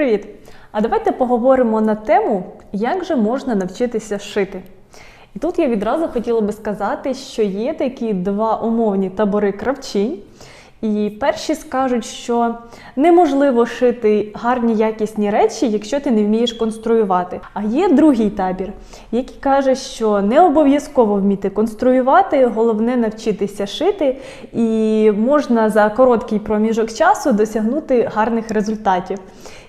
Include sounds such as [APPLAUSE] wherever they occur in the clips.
Привіт! А давайте поговоримо на тему, як же можна навчитися шити. І тут я відразу хотіла би сказати, що є такі два умовні табори кравчинь. І перші скажуть, що неможливо шити гарні якісні речі, якщо ти не вмієш конструювати. А є другий табір, який каже, що не обов'язково вміти конструювати, головне навчитися шити, і можна за короткий проміжок часу досягнути гарних результатів.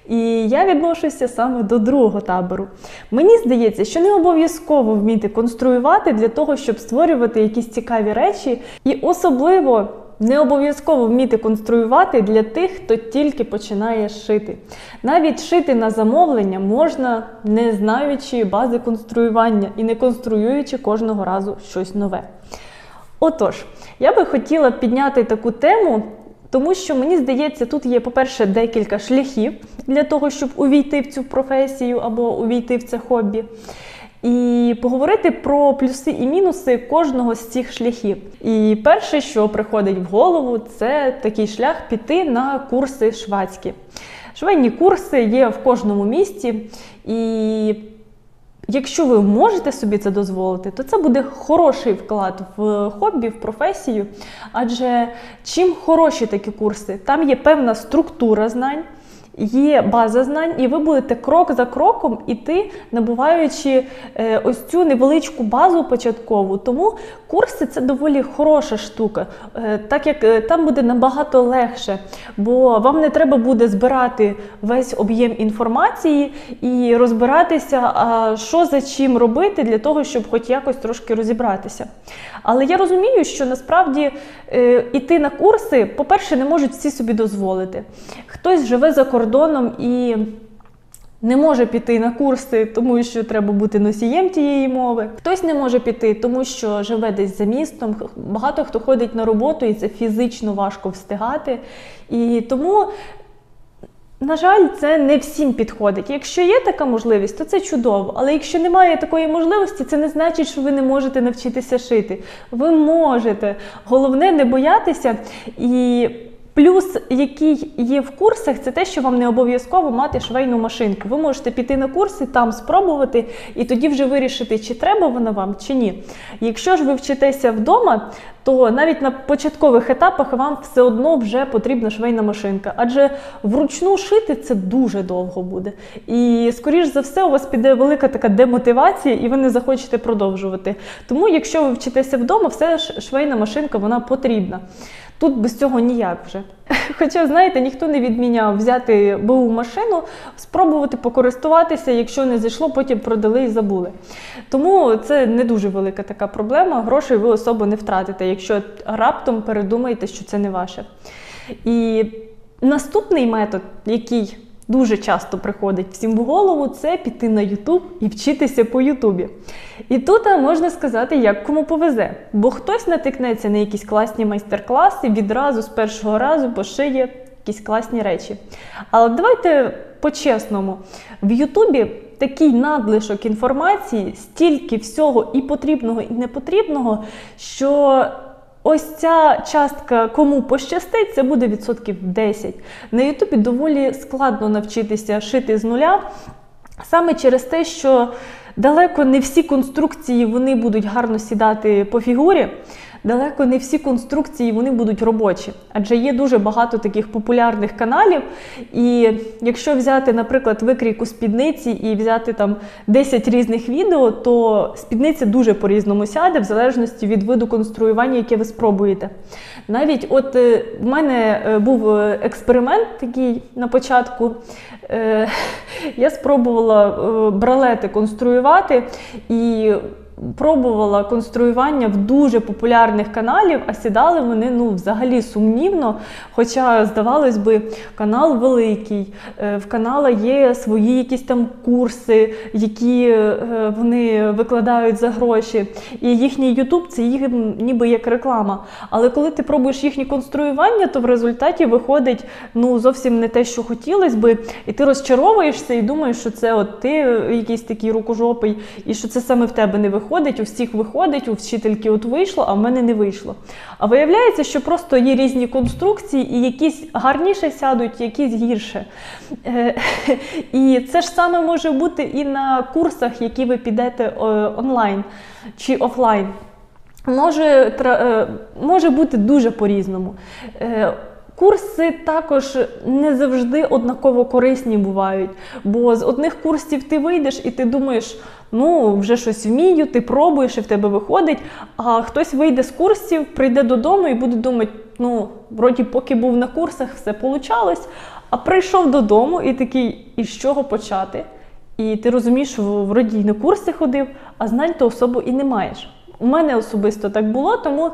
І я відношуся саме до другого табору. Мені здається, що не обов'язково вміти конструювати для того, щоб створювати якісь цікаві речі, і особливо. Не обов'язково вміти конструювати для тих, хто тільки починає шити. Навіть шити на замовлення можна, не знаючи бази конструювання і не конструюючи кожного разу щось нове. Отож, я би хотіла підняти таку тему, тому що мені здається, тут є, по-перше, декілька шляхів для того, щоб увійти в цю професію або увійти в це хобі. І поговорити про плюси і мінуси кожного з цих шляхів. І перше, що приходить в голову, це такий шлях піти на курси швадські. Швейні курси є в кожному місті, і якщо ви можете собі це дозволити, то це буде хороший вклад в хобі, в професію. Адже чим хороші такі курси, там є певна структура знань. Є база знань, і ви будете крок за кроком іти, набуваючи е, ось цю невеличку базу початкову. Тому курси це доволі хороша штука, е, так як е, там буде набагато легше, бо вам не треба буде збирати весь об'єм інформації і розбиратися, що за чим робити для того, щоб хоч якось трошки розібратися. Але я розумію, що насправді іти на курси, по-перше, не можуть всі собі дозволити. Хтось живе за кордоном і не може піти на курси, тому що треба бути носієм тієї мови. Хтось не може піти, тому що живе десь за містом. Багато хто ходить на роботу, і це фізично важко встигати. І тому. На жаль, це не всім підходить. Якщо є така можливість, то це чудово. Але якщо немає такої можливості, це не значить, що ви не можете навчитися шити. Ви можете. Головне не боятися і. Плюс, який є в курсах, це те, що вам не обов'язково мати швейну машинку. Ви можете піти на курси, там спробувати, і тоді вже вирішити, чи треба вона вам, чи ні. Якщо ж ви вчитеся вдома, то навіть на початкових етапах вам все одно вже потрібна швейна машинка. Адже вручну шити це дуже довго буде. І, скоріш за все, у вас піде велика така демотивація, і ви не захочете продовжувати. Тому, якщо ви вчитеся вдома, все ж швейна машинка вона потрібна. Тут без цього ніяк вже. [LAUGHS] Хоча, знаєте, ніхто не відміняв взяти БУ машину, спробувати покористуватися, якщо не зайшло, потім продали і забули. Тому це не дуже велика така проблема. Грошей ви особо не втратите, якщо раптом передумаєте, що це не ваше. І наступний метод, який дуже часто приходить всім в голову, це піти на Ютуб і вчитися по Ютубі. І тут можна сказати, як кому повезе, бо хтось натикнеться на якісь класні майстер-класи, відразу з першого разу пошиє якісь класні речі. Але давайте по-чесному, в Ютубі такий надлишок інформації, стільки всього і потрібного, і непотрібного, що Ось ця частка, кому пощастить, це буде відсотків 10. На Ютубі доволі складно навчитися шити з нуля, саме через те, що далеко не всі конструкції вони будуть гарно сідати по фігурі далеко не всі конструкції вони будуть робочі, адже є дуже багато таких популярних каналів. І якщо взяти, наприклад, викрійку спідниці і взяти там 10 різних відео, то спідниця дуже по-різному сяде, в залежності від виду конструювання, яке ви спробуєте. Навіть от е, в мене е, був е, експеримент такий на початку. [LAUGHS] Я спробувала бралети конструювати і пробувала конструювання в дуже популярних каналів, а сідали вони ну, взагалі сумнівно. Хоча, здавалось би, канал великий, е, в канала є свої якісь там курси, які е, вони викладають за гроші. І їхній Ютуб це їм ніби як реклама. Але коли ти пробуєш їхнє конструювання, то в результаті виходить ну, зовсім не те, що хотілося би, і ти розчаровуєшся і думаєш, що це от ти якийсь такий рукожопий, і що це саме в тебе не виходить виходить, у всіх виходить, у вчительки от вийшло, а в мене не вийшло. А виявляється, що просто є різні конструкції, і якісь гарніше сядуть, якісь гірше. Е, [LAUGHS] І це ж саме може бути і на курсах, які ви підете е, онлайн чи офлайн. Може, е, може бути дуже по-різному. Курси також не завжди однаково корисні бувають, бо з одних курсів ти вийдеш і ти думаєш, ну вже щось вмію, ти пробуєш і в тебе виходить. А хтось вийде з курсів, прийде додому і буде думати, ну, вроді, поки був на курсах, все получалось. А прийшов додому і такий, і з чого почати? І ти розумієш, вроді й на курси ходив, а знань то особо і не маєш. У мене особисто так було, тому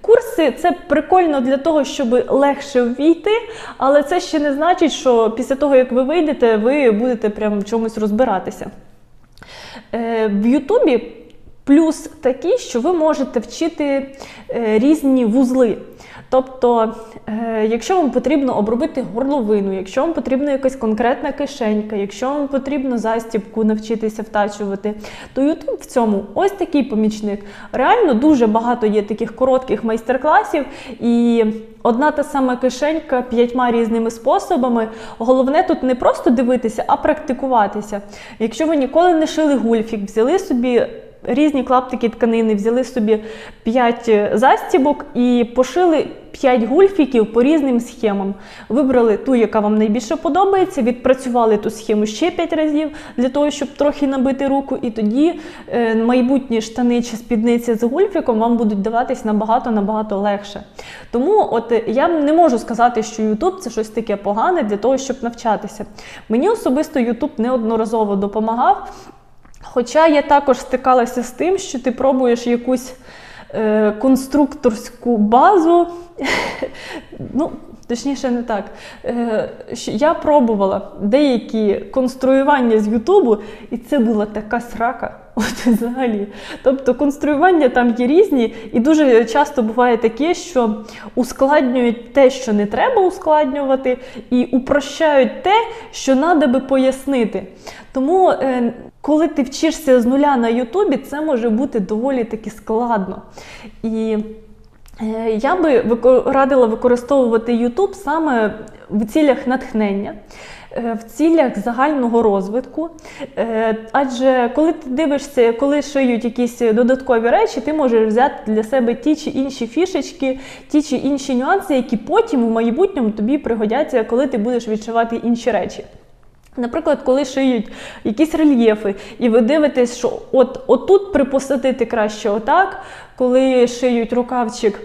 курси це прикольно для того, щоб легше ввійти, але це ще не значить, що після того, як ви вийдете, ви будете прямо в чомусь розбиратися. Е, В Ютубі плюс такий, що ви можете вчити е, різні вузли. Тобто, е, якщо вам потрібно обробити горловину, якщо вам потрібна якась конкретна кишенька, якщо вам потрібно застібку навчитися втачувати, то YouTube в цьому ось такий помічник. Реально дуже багато є таких коротких майстер-класів, і одна та сама кишенька п'ятьма різними способами. Головне тут не просто дивитися, а практикуватися. Якщо ви ніколи не шили гульфік, взяли собі різні клаптики тканини, взяли собі 5 застібок і пошили 5 гульфіків по різним схемам. Вибрали ту, яка вам найбільше подобається, відпрацювали ту схему ще 5 разів для того, щоб трохи набити руку, і тоді е, майбутні штани чи спідниці з гульфіком вам будуть даватись набагато-набагато легше. Тому от е, я не можу сказати, що YouTube це щось таке погане для того, щоб навчатися. Мені особисто YouTube неодноразово допомагав. Хоча я також стикалася з тим, що ти пробуєш якусь е, конструкторську базу. [LAUGHS] ну, точніше, не так. Е, я пробувала деякі конструювання з Ютубу, і це була така срака. [LAUGHS] От взагалі. Тобто конструювання там є різні, і дуже часто буває таке, що ускладнюють те, що не треба ускладнювати, і упрощають те, що треба би пояснити. Тому, е, коли ти вчишся з нуля на Ютубі, це може бути доволі таки складно. І я би радила використовувати YouTube саме в цілях натхнення. е, В цілях загального розвитку, Е, адже коли ти дивишся, коли шиють якісь додаткові речі, ти можеш взяти для себе ті чи інші фішечки, ті чи інші нюанси, які потім у майбутньому тобі пригодяться, коли ти будеш відшивати інші речі. Наприклад, коли шиють якісь рельєфи, і ви дивитесь, що от отут припосадити краще отак, коли шиють рукавчик.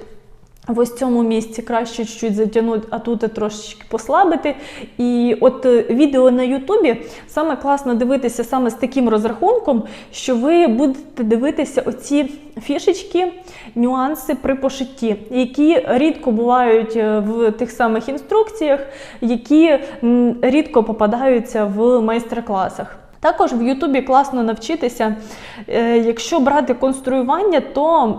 В ось цьому місці краще чуть затягнути, а тут трошечки послабити. І от е, відео на Ютубі саме класно дивитися саме з таким розрахунком, що ви будете дивитися оці фішечки, нюанси при пошитті, які рідко бувають е, в тих самих інструкціях, які рідко попадаються в майстер-класах. Також в Ютубі класно навчитися, е, якщо брати конструювання, то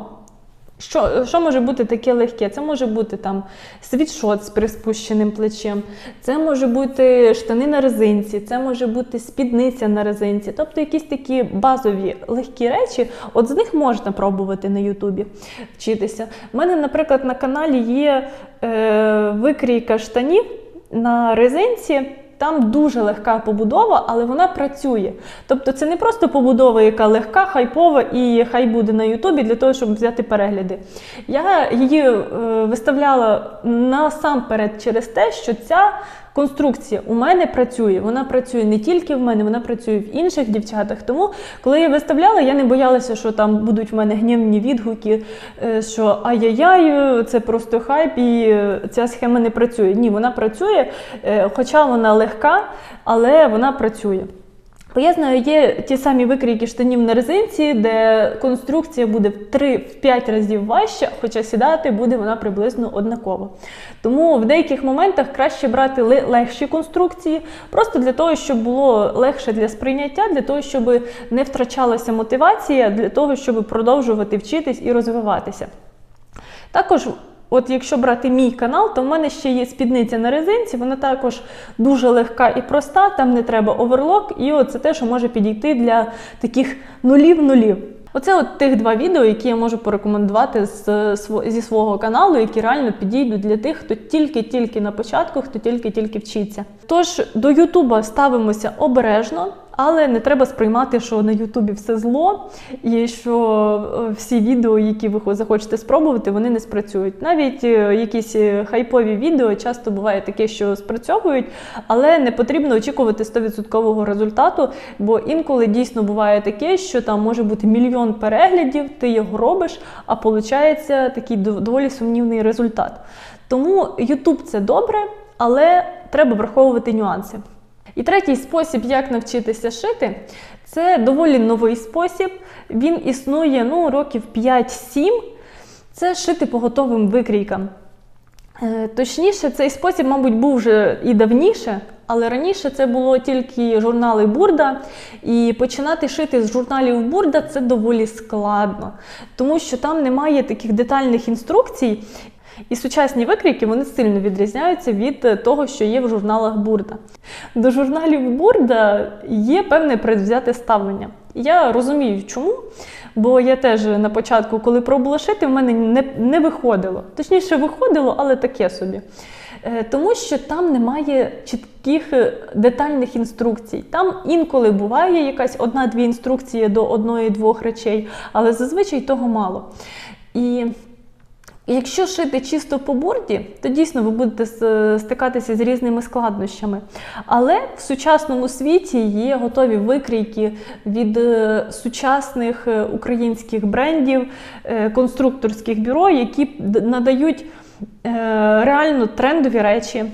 що, що може бути таке легке? Це може бути там світшот з приспущеним плечем, це може бути штани на резинці, це може бути спідниця на резинці. Тобто якісь такі базові легкі речі, от з них можна пробувати на Ютубі вчитися. У мене, наприклад, на каналі є е, викрійка штанів на резинці. Там дуже легка побудова, але вона працює. Тобто це не просто побудова, яка легка, хайпова і хай буде на Ютубі для того, щоб взяти перегляди. Я її е, виставляла насамперед через те, що ця конструкція у мене працює. Вона працює не тільки в мене, вона працює в інших дівчатах. Тому, коли я виставляла, я не боялася, що там будуть в мене гнівні відгуки, е, що ай-яй-яй, це просто хайп, і е, ця схема не працює. Ні, вона працює, е, хоча вона легка, але вона працює. Бо я знаю, є ті самі викрійки штанів на резинці, де конструкція буде в 3-5 разів важча, хоча сідати буде вона приблизно однаково. Тому в деяких моментах краще брати легші конструкції, просто для того, щоб було легше для сприйняття, для того, щоб не втрачалася мотивація, для того, щоб продовжувати вчитись і розвиватися. Також, от якщо брати мій канал, то в мене ще є спідниця на резинці, вона також дуже легка і проста, там не треба оверлок, і от це те, що може підійти для таких нулів-нулів. Оце от тих два відео, які я можу порекомендувати з, зі свого каналу, які реально підійдуть для тих, хто тільки-тільки на початку, хто тільки-тільки вчиться. Тож до Ютуба ставимося обережно. Але не треба сприймати, що на Ютубі все зло, і що е, всі відео, які ви захочете спробувати, вони не спрацюють. Навіть е, якісь е, хайпові відео часто буває таке, що спрацьовують, але не потрібно очікувати 100% результату, бо інколи дійсно буває таке, що там може бути мільйон переглядів, ти його робиш, а виходить такий доволі сумнівний результат. Тому YouTube це добре, але треба враховувати нюанси. І третій спосіб, як навчитися шити, це доволі новий спосіб. Він існує ну, років 5-7. Це шити по готовим викрійкам. Е, Точніше, цей спосіб, мабуть, був вже і давніше, але раніше це було тільки журнали Бурда. І починати шити з журналів Бурда це доволі складно, тому що там немає таких детальних інструкцій. І сучасні викрійки вони сильно відрізняються від е, того, що є в журналах Бурда. До журналів Бурда є певне предвзяте ставлення. Я розумію, чому. Бо я теж на початку, коли пробувала шити, в мене не, не виходило. Точніше, виходило, але таке собі. Е, Тому що там немає чітких е, детальних інструкцій. Там інколи буває якась одна-дві інструкції до одної-двох речей, але зазвичай того мало. І Якщо шити чисто по бурді, то дійсно ви будете стикатися з різними складнощами. Але в сучасному світі є готові викрійки від е, сучасних е, українських брендів, е, конструкторських бюро, які надають реально трендові речі.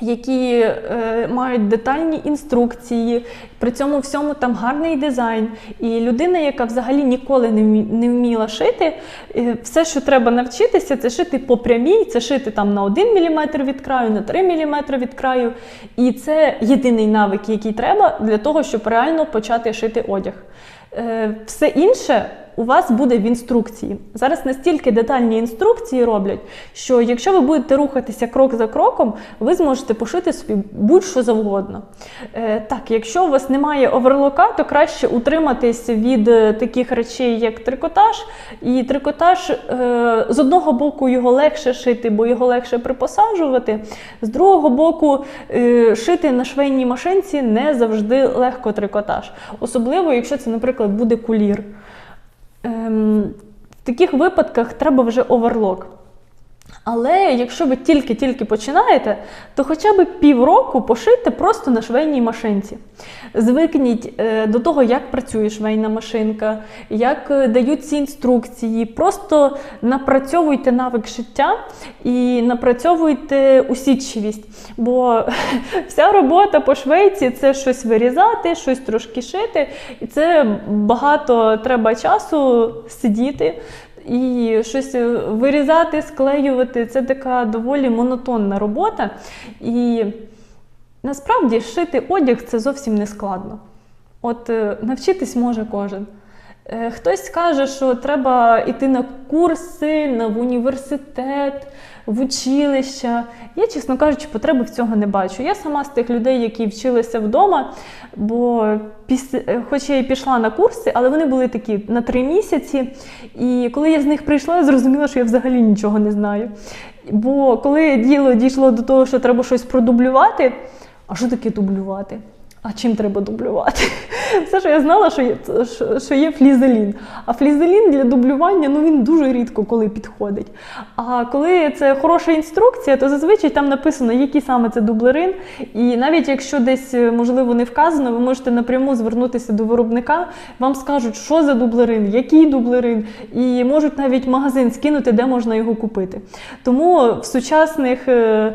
Які е, мають детальні інструкції, при цьому всьому там гарний дизайн. І людина, яка взагалі ніколи не, вмі- не вміла шити, е, все, що треба навчитися, це шити по прямій, це шити там на 1 мм від краю, на 3 мм від краю. І це єдиний навик, який треба для того, щоб реально почати шити одяг. Е, все інше у вас буде в інструкції. Зараз настільки детальні інструкції роблять, що якщо ви будете рухатися крок за кроком, ви зможете пошити собі будь-що завгодно. Е, так, якщо у вас немає оверлока, то краще утриматись від е, таких речей, як трикотаж. І трикотаж е, з одного боку його легше шити, бо його легше припосаджувати. З другого боку, шити на швейній машинці не завжди легко трикотаж. Особливо, якщо це, наприклад, буде кулір. Ем, в таких випадках треба вже оверлок. Але якщо ви тільки-тільки починаєте, то хоча б півроку пошити просто на швейній машинці. Звикніть е, до того, як працює швейна машинка, як е, дають ці інструкції. Просто напрацьовуйте навик шиття і напрацьовуйте усідчивість. Бо [LAUGHS] вся робота по швейці це щось вирізати, щось трошки шити. І це багато треба часу сидіти. І щось е, вирізати, склеювати це така доволі монотонна робота. І насправді шити одяг це зовсім не складно. От е, навчитись може кожен. Е, Хтось каже, що треба йти на курси, на університет, в училища. Я, чесно кажучи, потреби в цього не бачу. Я сама з тих людей, які вчилися вдома, бо після, е, хоч я і пішла на курси, але вони були такі на три місяці. І коли я з них прийшла, я зрозуміла, що я взагалі нічого не знаю. Бо коли діло дійшло до того, що треба щось продублювати, а що таке дублювати? А чим треба дублювати? Все, що я знала, що є, що- є флізелін. А флізелін для дублювання ну, він дуже рідко коли підходить. А коли це хороша інструкція, то зазвичай там написано, який саме це дублерин. І навіть якщо десь, е, можливо, не вказано, ви можете напряму звернутися до виробника, вам скажуть, що за дублерин, який дублерин, і можуть навіть магазин скинути, де можна його купити. Тому в сучасних е,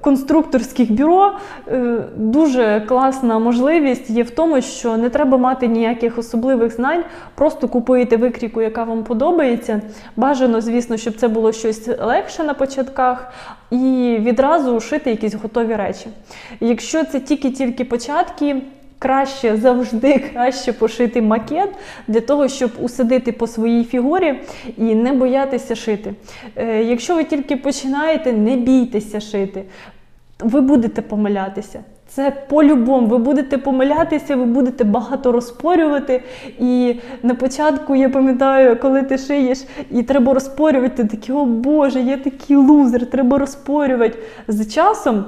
конструкторських бюро е, дуже класна можливість є в тому, що не треба мати ніяких особливих знань, просто купуєте викрійку, яка вам подобається. Бажано, звісно, щоб це було щось легше на початках, і відразу шити якісь готові речі. Якщо це тільки-тільки початки. Краще завжди краще пошити макет для того, щоб усадити по своїй фігурі і не боятися шити. Е, якщо ви тільки починаєте, не бійтеся шити. Ви будете помилятися. Це по-любому, ви будете помилятися, ви будете багато розпорювати. І на початку я пам'ятаю, коли ти шиєш і треба розпорювати, ти такий, о Боже, я такий лузер, треба розпорювати. З часом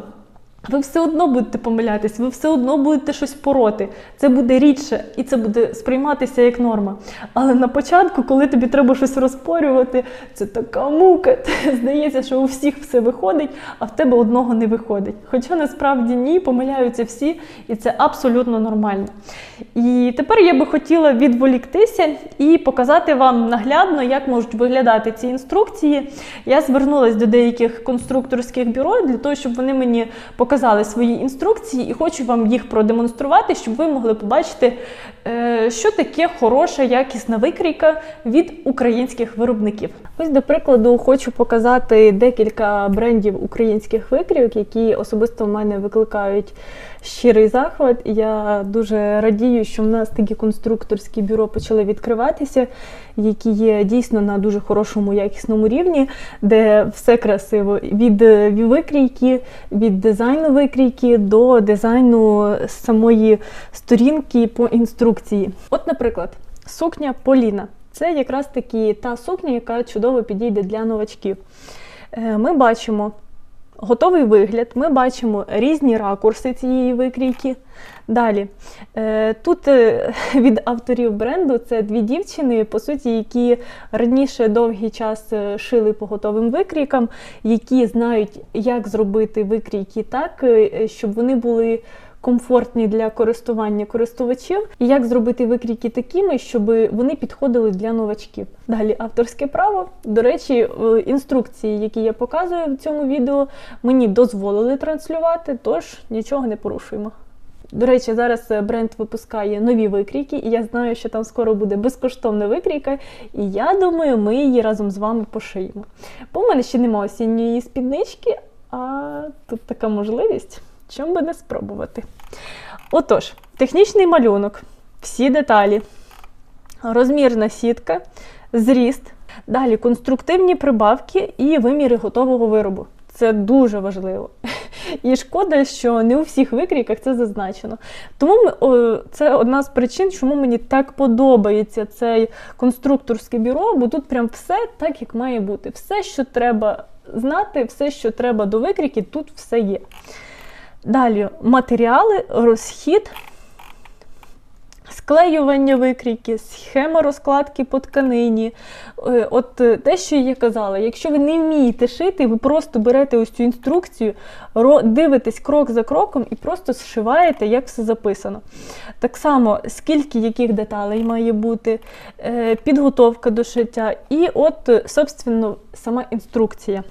ви все одно будете помилятись, ви все одно будете щось пороти. Це буде рідше і це буде сприйматися як норма. Але на початку, коли тобі треба щось розпорювати, це така мука. [LAUGHS] Здається, що у всіх все виходить, а в тебе одного не виходить. Хоча насправді ні, помиляються всі, і це абсолютно нормально. І тепер я би хотіла відволіктися і показати вам наглядно, як можуть виглядати ці інструкції. Я звернулася до деяких конструкторських бюро для того, щоб вони мені показали свої інструкції, і хочу вам їх продемонструвати, щоб ви могли побачити, е, що таке хороша, якісна викрійка від українських виробників. Ось, до прикладу, хочу показати декілька брендів українських викрійок, які особисто в мене викликають щирий захват. Я дуже радію, що в нас такі конструкторські бюро почали відкриватися, які є дійсно на дуже хорошому якісному рівні, де все красиво від викрійки, від дизайну викрійки до дизайну самої сторінки по інструкції. От, наприклад, сукня Поліна. Це якраз таки та сукня, яка чудово підійде для новачків. Е, Ми бачимо готовий вигляд, ми бачимо різні ракурси цієї викрійки. Далі, е, тут е, [LAUGHS] від авторів бренду це дві дівчини, по суті, які раніше довгий час е, шили по готовим викрійкам, які знають, як зробити викрійки так, щоб вони були комфортні для користування користувачів, і як зробити викрійки такими, щоб вони підходили для новачків. Далі авторське право. До речі, інструкції, які я показую в цьому відео, мені дозволили транслювати, тож нічого не порушуємо. До речі, зараз е, бренд випускає нові викрійки, і я знаю, що там скоро буде безкоштовна викрійка. І я думаю, ми її разом з вами пошиємо. Бо в мене ще немає осінньої спіднички, а тут така можливість. Чому би не спробувати? Отож, технічний малюнок, всі деталі, розмірна сітка, зріст, далі конструктивні прибавки і виміри готового виробу. Це дуже важливо. І шкода, що не у всіх викрійках це зазначено. Тому ми, це одна з причин, чому мені так подобається цей конструкторське бюро, бо тут прям все так, як має бути. Все, що треба знати, все, що треба до викрійки, тут все є. Далі матеріали, розхід, склеювання викрійки, схема розкладки по тканині. Е, От е, те, що я казала, якщо ви не вмієте шити, ви просто берете ось цю інструкцію, дивитесь крок за кроком і просто зшиваєте, як все записано. Так само, скільки яких деталей має бути, е, підготовка до шиття, і от, собственно, сама інструкція.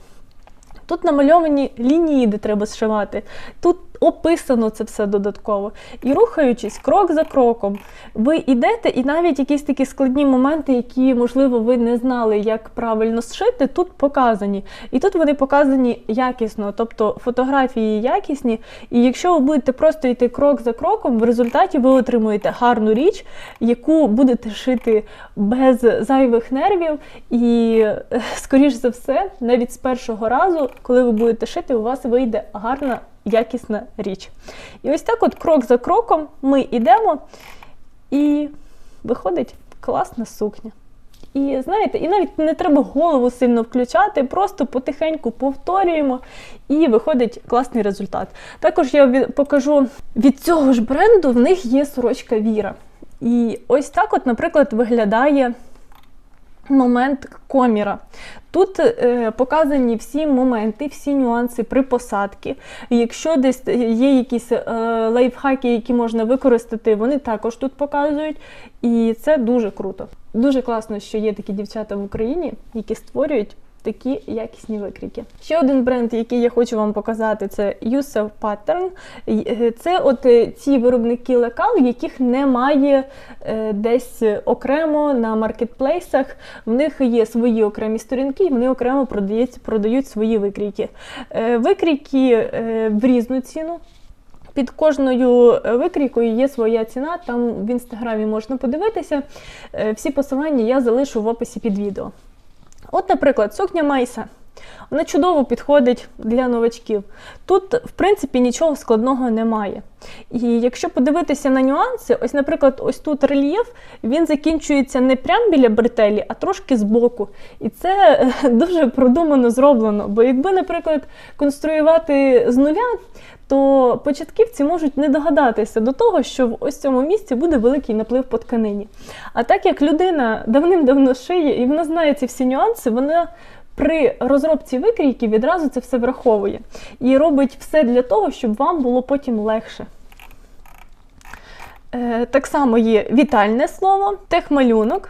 Тут намальовані лінії, де треба зшивати. Тут описано це все додатково. І рухаючись крок за кроком, ви йдете, і навіть якісь такі складні моменти, які, можливо, ви не знали, як правильно зшити, тут показані. І тут вони показані якісно, тобто фотографії якісні. І якщо ви будете просто йти крок за кроком, в результаті ви отримуєте гарну річ, яку будете шити без зайвих нервів. І, е, скоріш за все, навіть з першого разу, коли ви будете шити, у вас вийде гарна якісна річ. І ось так, от крок за кроком, ми йдемо, і виходить класна сукня. І знаєте, і навіть не треба голову сильно включати, просто потихеньку повторюємо, і виходить класний результат. Також я покажу від цього ж бренду, в них є сорочка Віра. І ось так, от, наприклад, виглядає момент коміра. Тут е, показані всі моменти, всі нюанси при посадці. Якщо десь є якісь е, лайфхаки, які можна використати, вони також тут показують. І це дуже круто. Дуже класно, що є такі дівчата в Україні, які створюють такі якісні викрійки. Ще один бренд, який я хочу вам показати, це Yusuf Pattern. Е, Це от е, ці виробники лекал, яких немає е, десь окремо на маркетплейсах. В них є свої окремі сторінки, і вони окремо продають, продають свої викрійки. Викрійки в різну ціну. Під кожною викрійкою є своя ціна, там в інстаграмі можна подивитися. Всі посилання я залишу в описі під відео. От, наприклад, сукня Майса. Вона чудово підходить для новачків. Тут, в принципі, нічого складного немає. І якщо подивитися на нюанси, ось, наприклад, ось тут рельєф, він закінчується не прямо біля бретелі, а трошки збоку. І це е, [LAUGHS] дуже продумано зроблено. Бо якби, наприклад, конструювати з нуля, то початківці можуть не догадатися до того, що в ось цьому місці буде великий наплив по тканині. А так як людина давним-давно шиє і вона знає ці всі нюанси, вона при розробці викрійки відразу це все враховує і робить все для того, щоб вам було потім легше. Е, так само є вітальне слово, техмалюнок.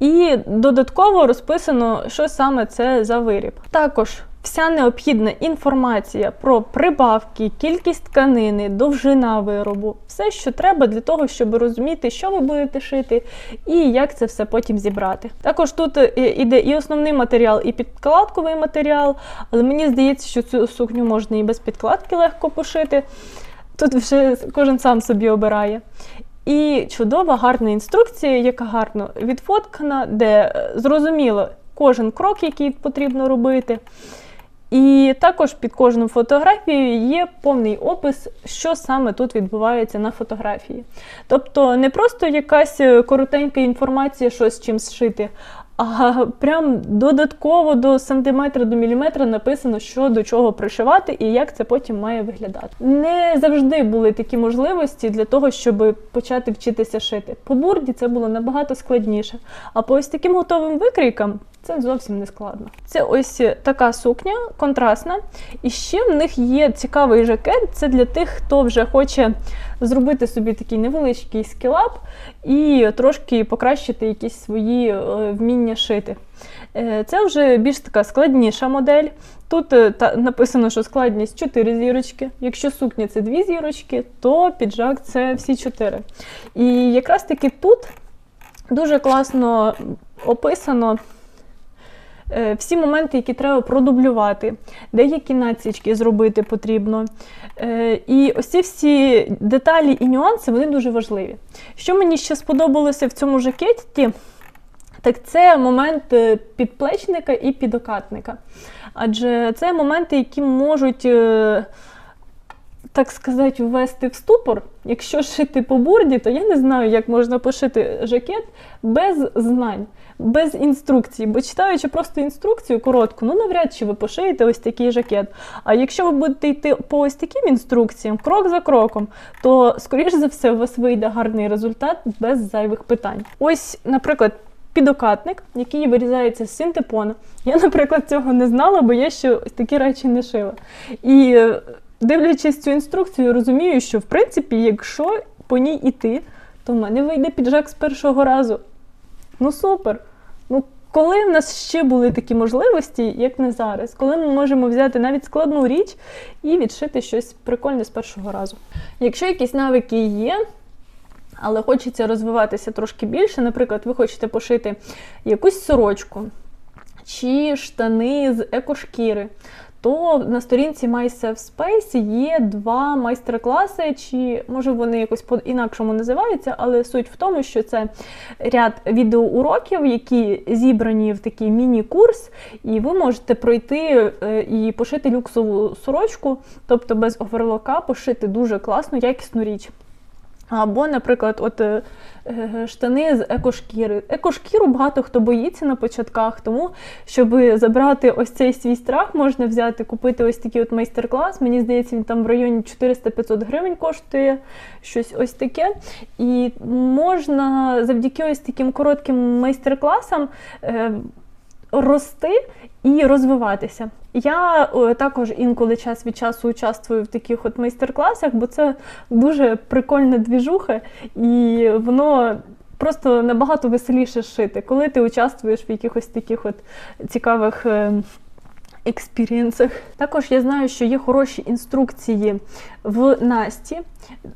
І додатково розписано, що саме це за виріб. Також вся необхідна інформація про прибавки, кількість тканини, довжина виробу, все, що треба для того, щоб розуміти, що ви будете шити і як це все потім зібрати. Також тут е, іде і основний матеріал, і підкладковий матеріал, але мені здається, що цю сукню можна і без підкладки легко пошити. Тут вже кожен сам собі обирає. І чудова, гарна інструкція, яка гарно відфоткана, де е, зрозуміло кожен крок, який потрібно робити. І також під кожну фотографією є повний опис, що саме тут відбувається на фотографії. Тобто не просто якась е, коротенька інформація, що з чим зшити, а прям додатково до сантиметра до міліметра написано, що до чого пришивати і як це потім має виглядати. Не завжди були такі можливості для того, щоб почати вчитися шити. По бурді це було набагато складніше. А по ось таким готовим викрійкам це зовсім не складно. Це ось така сукня, контрастна. І ще в них є цікавий жакет. Це для тих, хто вже хоче зробити собі такий невеличкий скілап і трошки покращити якісь свої е, вміння шити. Е, це вже більш така складніша модель. Тут е, написано, що складність 4 зірочки. Якщо сукня це 2 зірочки, то піджак це всі 4. І якраз таки тут дуже класно описано. Е, всі моменти, які треба продублювати, деякі націчки зробити потрібно. Е, і ось ці всі деталі і нюанси вони дуже важливі. Що мені ще сподобалося в цьому жакеті, так це момент е, підплечника і підокатника. Адже це моменти, які можуть. Так сказати, ввести в ступор. Якщо шити по бурді, то я не знаю, як можна пошити жакет без знань без інструкції, бо читаючи просто інструкцію коротку, ну навряд чи ви пошиєте ось такий жакет. А якщо ви будете йти по ось таким інструкціям, крок за кроком, то, скоріш за все, у вас вийде гарний результат без зайвих питань. Ось, наприклад. Підокатник, який вирізається з синтепону. Я, наприклад, цього не знала, бо я ще такі речі не шила. І дивлячись цю інструкцію, розумію, що в принципі, якщо по ній іти, то в мене вийде піджак з першого разу. Ну супер! Ну, коли в нас ще були такі можливості, як не зараз, коли ми можемо взяти навіть складну річ і відшити щось прикольне з першого разу. Якщо якісь навики є, але хочеться розвиватися трошки більше, наприклад, ви хочете пошити якусь сорочку чи штани з екошкіри, то на сторінці MySafe є два майстер-класи, чи може вони якось по-інакшому називаються, але суть в тому, що це ряд відеоуроків, які зібрані в такий міні-курс, і ви можете пройти е, і пошити люксову сорочку, тобто без оверлока, пошити дуже класну, якісну річ. Або, наприклад, от е, е, штани з екошкіри. Екошкіру багато хто боїться на початках, тому щоб забрати ось цей свій страх, можна взяти, купити ось такий от майстер-клас. Мені здається, він там в районі 400-500 гривень коштує щось ось таке. І можна завдяки ось таким коротким майстер-класам. Е, рости і розвиватися. Я також інколи час від часу участвую в таких от майстер-класах, бо це дуже прикольна двіжуха, і воно просто набагато веселіше шити, коли ти участвуєш в якихось таких от цікавих. Експірієнсах. Також я знаю, що є хороші інструкції в Насті.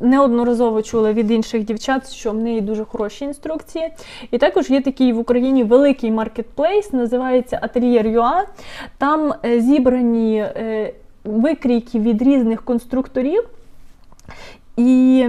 Неодноразово чула від інших дівчат, що в неї дуже хороші інструкції. І також є такий в Україні великий маркетплейс, називається Atelier.ua. Там е, зібрані е, викрійки від різних конструкторів. І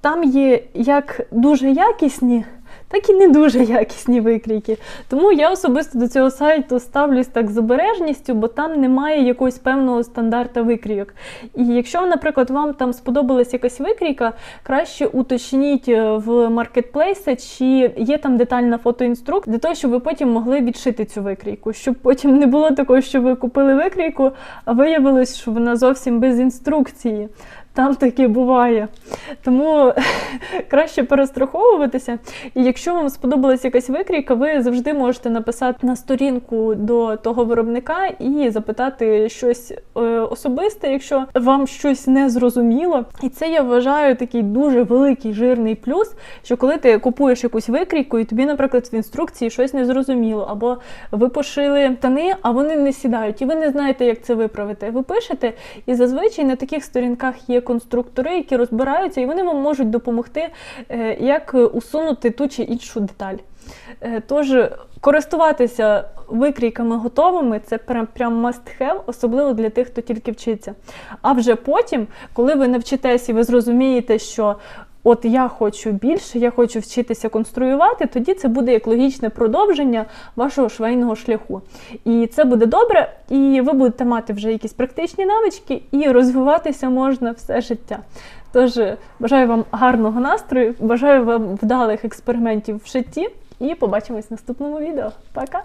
там є як дуже якісні так і не дуже якісні викрійки. Тому я особисто до цього сайту ставлюсь так з обережністю, бо там немає якогось певного стандарта викрійок. І якщо, наприклад, вам там сподобалась якась викрійка, краще уточніть е, в маркетплейсі, чи є там детальна фотоінструкція, для того, щоб ви потім могли відшити цю викрійку, щоб потім не було такого, що ви купили викрійку, а виявилось, що вона зовсім без інструкції. Там таке буває. Тому [LAUGHS] краще перестраховуватися. І якщо вам сподобалась якась викрійка, ви завжди можете написати на сторінку до того виробника і запитати щось е, особисте, якщо вам щось не зрозуміло. І це я вважаю такий дуже великий жирний плюс, що коли ти купуєш якусь викрійку, і тобі, наприклад, в інструкції щось не зрозуміло, або ви пошили штани, а вони не сідають, і ви не знаєте, як це виправити. Ви пишете, і зазвичай на таких сторінках є конструктори, які розбираються, і вони вам можуть допомогти, е, як усунути ту чи іншу деталь. Е, Тож користуватися викрійками готовими це прям, прям must have, особливо для тих, хто тільки вчиться. А вже потім, коли ви навчитесь і ви зрозумієте, що от я хочу більше, я хочу вчитися конструювати, тоді це буде як логічне продовження вашого швейного шляху. І це буде добре, і ви будете мати вже якісь практичні навички, і розвиватися можна все життя. Тож бажаю вам гарного настрою, бажаю вам вдалих експериментів в житті і побачимось в наступному відео. Пока!